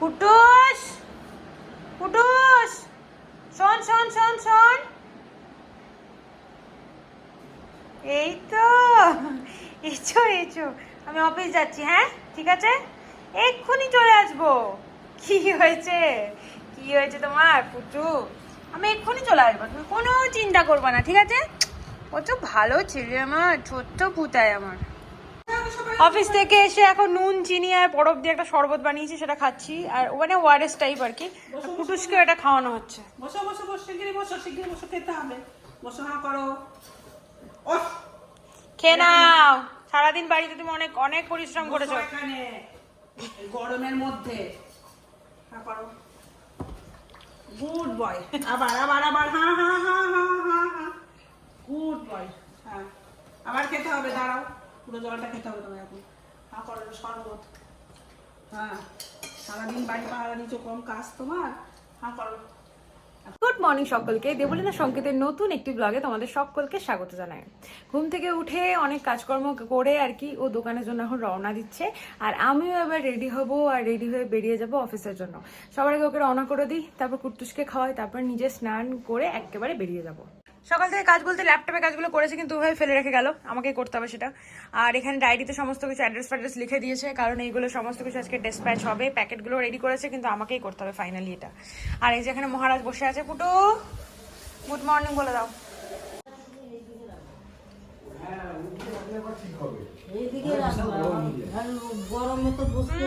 কুটুস কুটুস শোন শোন শোন শোন। এই তো। এসো এসো আমি অফিস যাচ্ছি হ্যাঁ? ঠিক আছে? এক্ষুনি চলে আসব। কি হয়েছে? কি হয়েছে তোমার পুটু আমি এক্ষুনি চলে আসব। তুমি কোনো চিন্তা করবে না, ঠিক আছে? কত ভালো ছেলে আমার, ছোট্ট পুতায় আমার। অফিস থেকে এসে এখন নুন চিনি আর বরফ দিয়ে একটা শরবত বানিয়েছি সেটা খাচ্ছি। আর ওখানে ওয়ারেস টাইপ আর কি। কুটুসকে এটা খাওয়ানো হচ্ছে। বসো বসো বসো শিগগিরি বসো শিগগিরি বসো খেতে হবে। বসো হা করো। ওহ, খেয়ে নাও। সারাদিন বাড়িতে তুমি অনেক অনেক পরিশ্রম করেছ। গরমের মধ্যে। হা করো। গুড বয় আবার আবার আবার হা হা হা হা হা হা। গুড বয় হ্যাঁ। আবার খেতে হবে দাঁড়াও। পুরো জলটা খেতে হবে তোমার এখন। হা করো, শরবত। হ্যাঁ সারাদিন বাড়ি পাহারা দিচ্ছ কম কাজ তোমার? হা করো। গুড মর্নিং সকলকে, দেবলীনা সংকেতের নতুন একটি ব্লগে তোমাদের সকলকে স্বাগত জানাই। ঘুম থেকে উঠে অনেক কাজকর্ম করে আর কি, ও দোকানের জন্য এখন রওনা দিচ্ছে। আর আমিও এবার রেডি হব আর রেডি হয়ে বেরিয়ে যাব অফিসের জন্য। সবার আগে ওকে রওনা করে দিই, তারপর কুট্টুসকে খাওয়াই, তারপর নিজে স্নান করে একেবারে বেরিয়ে যাব। সকাল থেকে কাজ বলতে ল্যাপটপে কাজগুলো করেছে কিন্তু ওভাবে ফেলে রেখে গেল। আমাকেই করতে হবে সেটা। আর এখানে ডায়েরিতে সমস্ত কিছু অ্যাড্রেস ফ্যাড্রেস লিখে দিয়েছে কারণ এইগুলো সমস্ত কিছু আজকে ডেসপ্যাচ হবে। প্যাকেটগুলো রেডি করেছে কিন্তু আমাকেই করতে হবে ফাইনালি এটা। আর এই যে এখানে মহারাজ বসে আছে পুটু! গুড মর্নিং বলে দাও। বসতে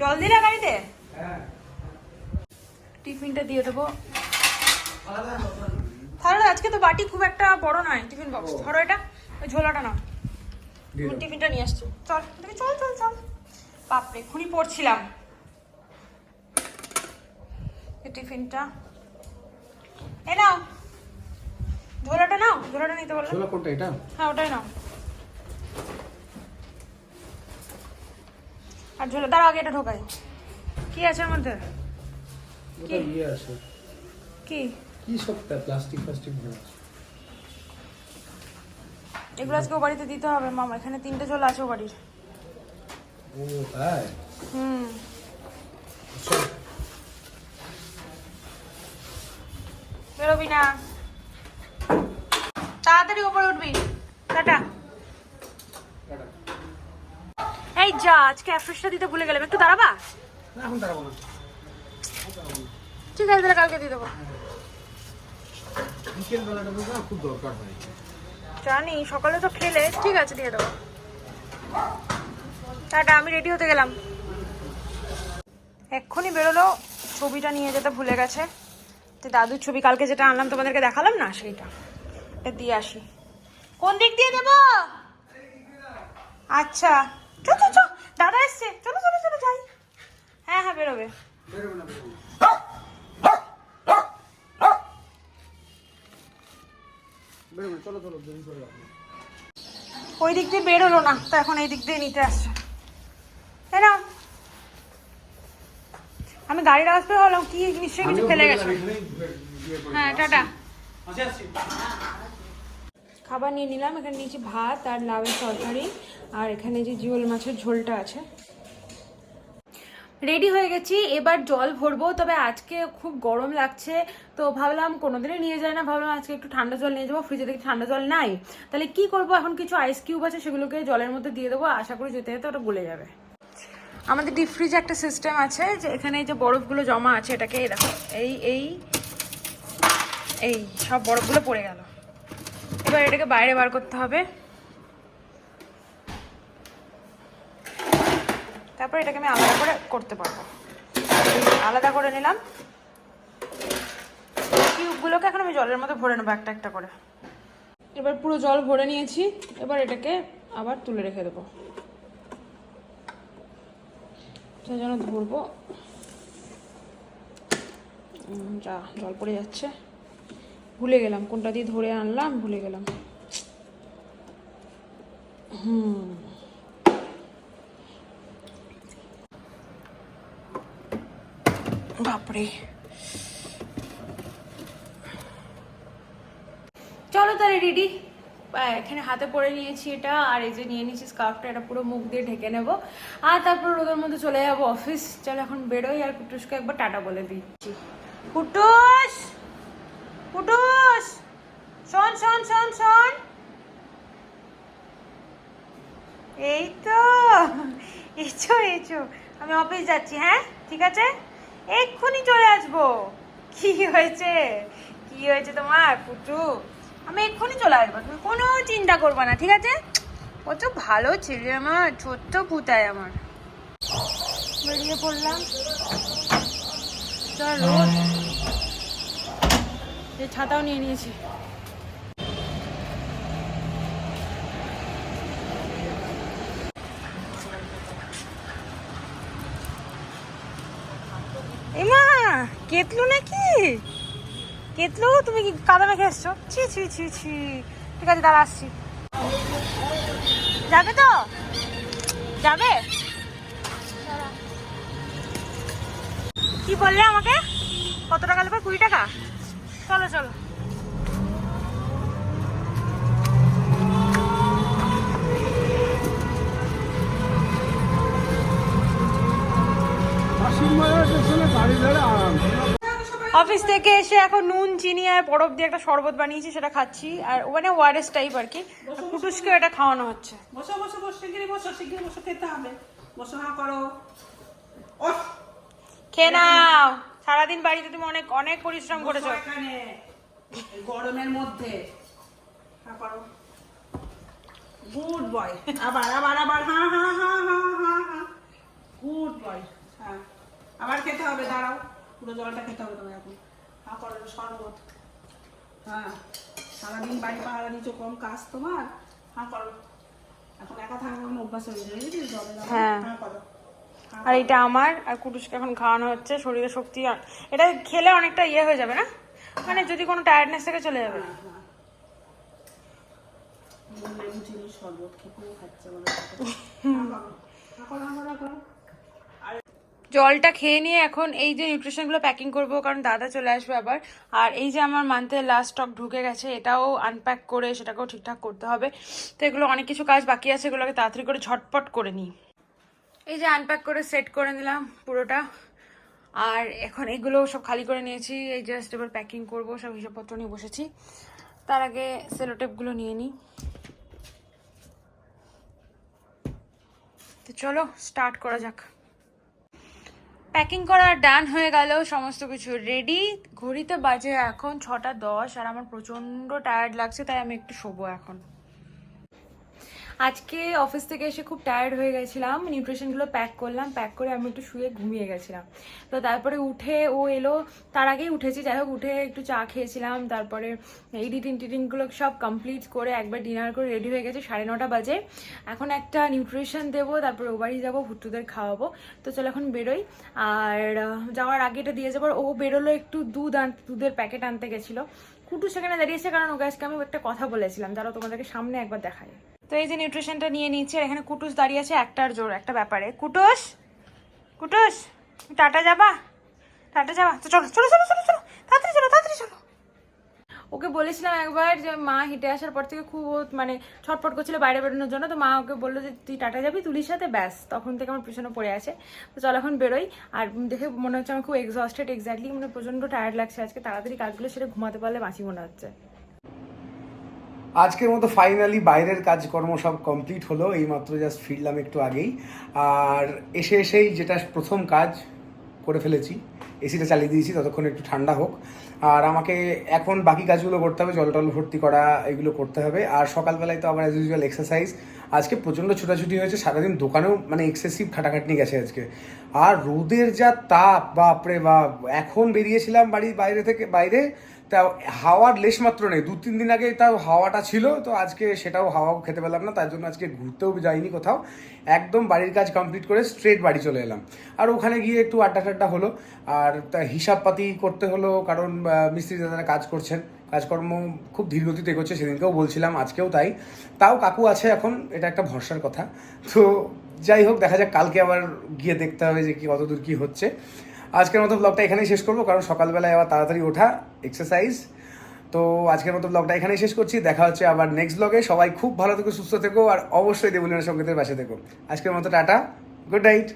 জল দিলে গাড়িতে? টিফিনটা দিয়ে দেবো। তাহলে আজকে তো বাটি খুব একটা বড় নয় টিফিন বক্স ধরো এটা ওই ঝোলাটা নাও। আমি টিফিনটা নিয়ে আসছি। চল এদিকে চল চল চল। বাপরে এক্ষুনি পড়ছিলাম। টিফিনটা। এ নাও। ঝোলাটা নাও ঝোলাটা নিতে বলল ছোলা কোনটা এটা? হ্যাঁ ওটাই নাও। আর ঝোলা দাঁড়া আগে এটা ঢোকাই। কি আছে এর মধ্যে ওটা ইয়ে আছে। কি? কি প্লাস্টিক প্লাস্টিক ভরা এগুলো আজকে ও বাড়িতে দিতে হবে মামা। এখানে তিনটে ঝোলা আছে ও বাড়ির। ও তাই? হুম। বেরোবি না। তাড়াতাড়ি ওপরে উঠবি। টাটা। এই যা আজকে অ্যাফ্রেশটা দিতে ভুলে গেলাম। একটু দাঁড়াবা? না এখন দাঁড়াবো না। ঠিক আছে তাহলে কালকে দিয়ে দেবো। বিকেল বেলাটা তো খুব দরকার হয়। জানি সকালে তো খেলে। ঠিক আছে দিয়ে দেবো টাটা আমি রেডি হতে গেলাম। এক্ষুনি বেরোলো ছবিটা নিয়ে যেতে ভুলে গেছে। তো দাদুর ছবি কালকে যেটা আনলাম তোমাদেরকে দেখালাম না? সেইটা। এটা দিয়ে আসি। কোন দিক দিয়ে দেবো? আচ্ছা। চো চো চো দাদা এসছে। চলো চলো চলো যাই। হ্যাঁ হ্যাঁ বেরোবে। বেরোবে না বেরোবে বেরোবে চলো চলো দেরি করে ওই দিক দিয়ে বেরোলো না তো এখন এই দিক দিয়ে নিতে আসছে। তাই না আমি গাড়ির আসতে হলাম কি নিশ্চয়ই কিছু ফেলে গেছে। হ্যাঁ টাটা। খাবার নিয়ে নিলাম এখানে নিয়েছি ভাত আর লাউয়ের তরকারি আর এখানে যে জিওল মাছের ঝোলটা আছে। রেডি হয়ে গেছি, এবার জল ভরবো, তবে আজকে খুব গরম লাগছে, তো ভাবলাম কোনোদিনই নিয়ে যায় না, ভাবলাম আজকে একটু ঠান্ডা জল নিয়ে যাব ফ্রিজে দেখি ঠান্ডা জল নাই। তাহলে কি করব, এখন কিছু আইস কিউব আছে, সেগুলোকে জলের মধ্যে দিয়ে দেবো, আশা করি যেতে যেতে ওটা গলে যাবে। আমাদের ডিপ ফ্রিজে একটা সিস্টেম আছে, যে এখানে যে বরফগুলো জমা আছে, এটাকে দেখো, এই এই এই, সব বরফগুলো পড়ে গেল। এবার এটাকে বাইরে বার করতে হবে। তারপর এটাকে আমি আলাদা করে করতে পারব। আলাদা করে নিলাম। কিউবগুলোকে এখন আমি জলের মধ্যে ভরে নেব একটা একটা করে। এবার পুরো জল ভরে নিয়েছি। এবার এটাকে আবার তুলে রেখে দেবো। জন্য ধরবো। যা, জল পড়ে যাচ্ছে। ভুলে গেলাম, কোনটা দিয়ে ধরে আনলাম, ভুলে গেলাম। হুম। বাপরে। চলো তাহলে, রেডি। এখানে হাতে পরে নিয়েছি এটা, আর এই যে নিয়ে নিয়েছি স্কার্ফটা, এটা পুরো মুখ দিয়ে ঢেকে নেব। আর তারপর রোদের মধ্যে চলে যাব অফিস। চলো, এখন বেরোই, আর কুটুসকে একবার টাটা বলে দিচ্ছি। কুটুস! কুটুস! শোন শোন শোন শোন। এই তো এসো এসো আমি অফিস যাচ্ছি হ্যাঁ? ঠিক আছে? এক্ষুনি চলে আসব। কি হয়েছে? কি হয়েছে তোমার, পুটু? আমি এক্ষুনি চলে আসব, তুমি কোনো চিন্তা করবে না, ঠিক আছে? কত ভালো ছেলে আমার, ছোট্ট পুতায় আমার। বেরিয়ে পড়লাম। চল। রোদ এই ছাতাও নিয়ে নিয়েছি। কেতলু নাকি? কেতলু, তুমি কি কাদা মেখে এসছো ছি ছি ছি ছি। ঠিক আছে, দাঁড়া, আসছি। যাবে তো? যাবে? কি বললে আমাকে? কত টাকা লাগবে কুড়ি টাকা? চলো চলো। অফিস থেকে এসে এখন নুন চিনি আর বরফ দিয়ে একটা শরবত বানিয়েছি সেটা খাচ্ছি। আর ওখানে ওয়ারেস টাইপ আর কি। কুটুসকেও এটা খাওয়ানো হচ্ছে। বসো বসো বসো বসো শিগগিরি বসো খেতে হবে। বসো হা করো। খেয়ে নাও। সারাদিন বাড়িতে তুমি অনেক অনেক পরিশ্রম করেছ। এখানে গরমের মধ্যে। হা করো। গুড বয় আবার আবার আবার হ্যাঁ হ্যাঁ হ্যাঁ হ্যাঁ হ্যাঁ হ্যাঁ। গুড বয় হ্যাঁ। আবার খেতে হবে দাঁড়াও। পুরো জলটা খেতে হবে তোমার এখন। হা করো শরবত। হ্যাঁ সারাদিন বাড়ি পাহারা নিচে কম কাজ তোমার। হা করো। এখন একা থাকার কোনো অভ্যাস হয়ে যাবে জলে হ্যাঁ। হ্যাঁ করো। আর এটা আমার আর কুটুসকে এখন খাওয়ানো হচ্ছে শরীরে শক্তি এটা খেলে অনেকটা ইয়ে হয়ে যাবে না? মানে যদি কোনো টায়ার্ডনেস থেকে চলে যাবে। হ্যাঁ, হ্যাঁ। শরবত খেতেও খাচ্ছে বলে হা করো হা করো হা করো, হা করো জলটা খেয়ে নিয়ে এখন এই যে নিউট্রিশনগুলো প্যাকিং করব, কারণ দাদা চলে আসবে আবার। আর এই যে আমার মান্থের লাস্ট স্টক ঢুকে গেছে, এটাও আনপ্যাক করে সেটাকেও ঠিকঠাক করতে হবে। তো এগুলো অনেক কিছু কাজ বাকি আছে, এগুলোকে তাড়াতাড়ি করে ঝটপট করে নিই। এই যে আনপ্যাক করে সেট করে নিলাম পুরোটা। আর এখন এগুলো সব খালি করে নিয়েছি, এই জাস্ট এবার প্যাকিং করব, সব হিসাবপত্র নিয়ে বসেছি। তার আগে সেলোটেপগুলো নিয়ে নিই। তো চলো স্টার্ট করা যাক। প্যাকিং করা ডান হয়ে গেল, সমস্ত কিছু রেডি ঘড়িতে বাজে এখন ছটা দশ আর আমার প্রচণ্ড টায়ার্ড লাগছে, তাই আমি একটু শোবো এখন। আজকে অফিস থেকে এসে খুব টায়ার্ড হয়ে গেছিলাম। নিউট্রিশনগুলো প্যাক করলাম প্যাক করে আমি একটু শুয়ে ঘুমিয়ে গেছিলাম। তো তারপরে উঠে ও এলো, তার আগেই উঠেছি। যাই হোক, উঠে একটু চা খেয়েছিলাম, তারপরে এডিটিং টিটিংগুলো সব কমপ্লিট করে একবার ডিনার করে রেডি হয়ে গেছে, সাড়ে নটা বাজে। এখন একটা নিউট্রিশন দেবো, তারপরে ও বাড়ি যাব, ভুট্টুদের খাওয়াবো। তো চলো এখন বেরোই। আর যাওয়ার আগে এটা দিয়ে যাব। ও বেরোলো একটু দুধ আন, দুধের প্যাকেট আনতে গেছিল। কুটু সেখানে দাঁড়িয়েছে, কারণ ওকে আজকে আমি একটা কথা বলেছিলাম। তারা তোমাদেরকে সামনে একবার দেখায় তো এই যে নিউট্রিশনটা নিয়ে নিচ্ছি, আর এখানে কুটুস দাঁড়িয়ে আছে একটার জোর, একটা ব্যাপারে। কুটুস? কুটুস? টাটা যাবা? টাটা যাবা? তো চলো চলো চলো চলো চলো। তাড়াতাড়ি চলো তাড়াতাড়ি চলো। ওকে বলেছিলাম একবার যে মা হেঁটে আসার পর থেকে খুব মানে ছটফট করছিল বাইরে বেরোনোর জন্য, তো মা ওকে বলল যে, তুই টাটা যাবি, তুলির সাথে? ব্যাস, তখন থেকে আমার পিছনে পড়ে আছে। তো চল এখন বেরোই। আর দেখে মনে হচ্ছে আমার খুব এক্সস্টেড এক্স্যাক্টলি মানে প্রচণ্ড টায়ার্ড লাগছে আজকে। তাড়াতাড়ি কাজগুলো সেরে ঘুমাতে পারলে বাঁচি মনে হচ্ছে। আজকের মতো ফাইনালি বাইরের কাজকর্ম সব কমপ্লিট হলো এই মাত্র জাস্ট ফিরলাম একটু আগেই। আর এসে এসেই যেটা প্রথম কাজ করে ফেলেছি এসিটা চালিয়ে দিয়েছি, ততক্ষণ একটু ঠান্ডা হোক। আর আমাকে এখন বাকি কাজগুলো করতে হবে, জল টল ভর্তি করা, এগুলো করতে হবে। আর সকালবেলায় তো আমার অ্যাজ ইউজুয়াল এক্সারসাইজ আজকে প্রচণ্ড ছোটাছুটি হয়েছে, সারাদিন দোকানেও মানে এক্সেসিভ খাটাখাটনি গেছে আজকে। আর রোদের যা তাপ, বাপরে বাপ, এখন বেরিয়েছিলাম বাড়ির বাইরে থেকে, বাইরে তা হাওয়ার লেশ মাত্র নেই। দু, তিন দিন আগে তাও হাওয়াটা ছিল, তো আজকে সেটাও হাওয়াও খেতে পেলাম না তার জন্য আজকে ঘুরতেও যাইনি কোথাও। একদম বাড়ির কাজ কমপ্লিট করে স্ট্রেট বাড়ি চলে এলাম। আর ওখানে গিয়ে একটু আড্ডা টাড্ডা হলো, আর তা হিসাবপাতি করতে হলো, কারণ মিস্ত্রি দাদারা কাজ করছেন। কাজকর্ম খুব ধীরগতিতে এগোচ্ছে, সেদিনকেও বলছিলাম, আজকেও তাই। তাও কাকু আছে এখন, এটা একটা ভরসার কথা। তো যাই হোক, দেখা যাক, কালকে আবার গিয়ে দেখতে হবে যে কি, কতদূর কী হচ্ছে। আজকের মতো ব্লগটা এখানেই শেষ করব, কারণ সকালবেলায় আবার তাড়াতাড়ি ওঠা এক্সারসাইজ তো আজকের মতো ব্লগটা এখানেই শেষ করছি, দেখা হচ্ছে আবার নেক্সট ব্লগে সবাই খুব ভালো থেকো, সুস্থ থেকো, আর অবশ্যই দেবলীনা সঙ্গীতের পাশে থেকো। আজকের মতো টাটা গুড নাইট